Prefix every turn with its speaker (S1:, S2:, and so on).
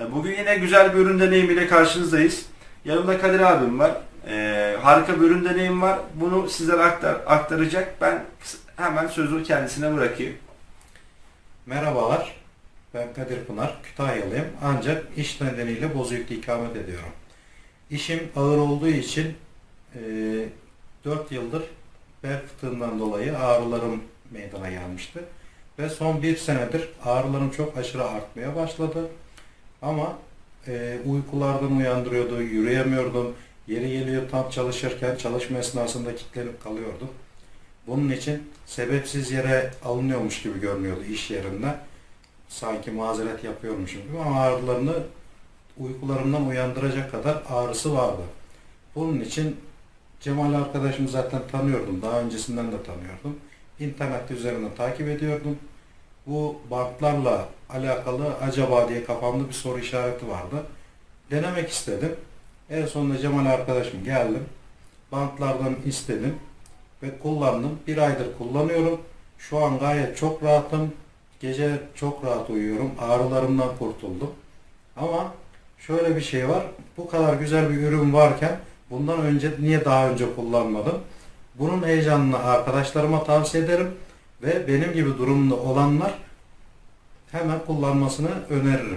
S1: E, Bugün yine güzel bir ürün deneyimiyle karşınızdayız. Yanımda Kadir abim var. E, harika bir ürün deneyim var. Bunu sizlere aktar, aktaracak. Ben hemen sözü kendisine bırakayım.
S2: Merhabalar, ben Kadir Pınar, Kütahyalıyım ancak iş nedeniyle Bozüyük'te ikamet ediyorum. İşim ağır olduğu için e, 4 yıldır bel fıtığından dolayı ağrılarım meydana gelmişti. Ve son bir senedir ağrılarım çok aşırı artmaya başladı. Ama e, uykulardan uyandırıyordu, yürüyemiyordum. Yeri geliyor tam çalışırken çalışma esnasında kilitlenip kalıyordum. Bunun için sebepsiz yere alınıyormuş gibi görünüyordu iş yerinde. Sanki mazeret yapıyormuşum gibi ama ağrılarını uykularımdan uyandıracak kadar ağrısı vardı. Bunun için Cemal arkadaşımı zaten tanıyordum. Daha öncesinden de tanıyordum. İnternet üzerinden takip ediyordum. Bu bantlarla alakalı acaba diye kafamda bir soru işareti vardı. Denemek istedim. En sonunda Cemal arkadaşım geldim. Bantlardan istedim ve kullandım. Bir aydır kullanıyorum. Şu an gayet çok rahatım. Gece çok rahat uyuyorum. Ağrılarımdan kurtuldum. Ama şöyle bir şey var. Bu kadar güzel bir ürün varken bundan önce niye daha önce kullanmadım? Bunun heyecanını arkadaşlarıma tavsiye ederim ve benim gibi durumda olanlar hemen kullanmasını öneririm.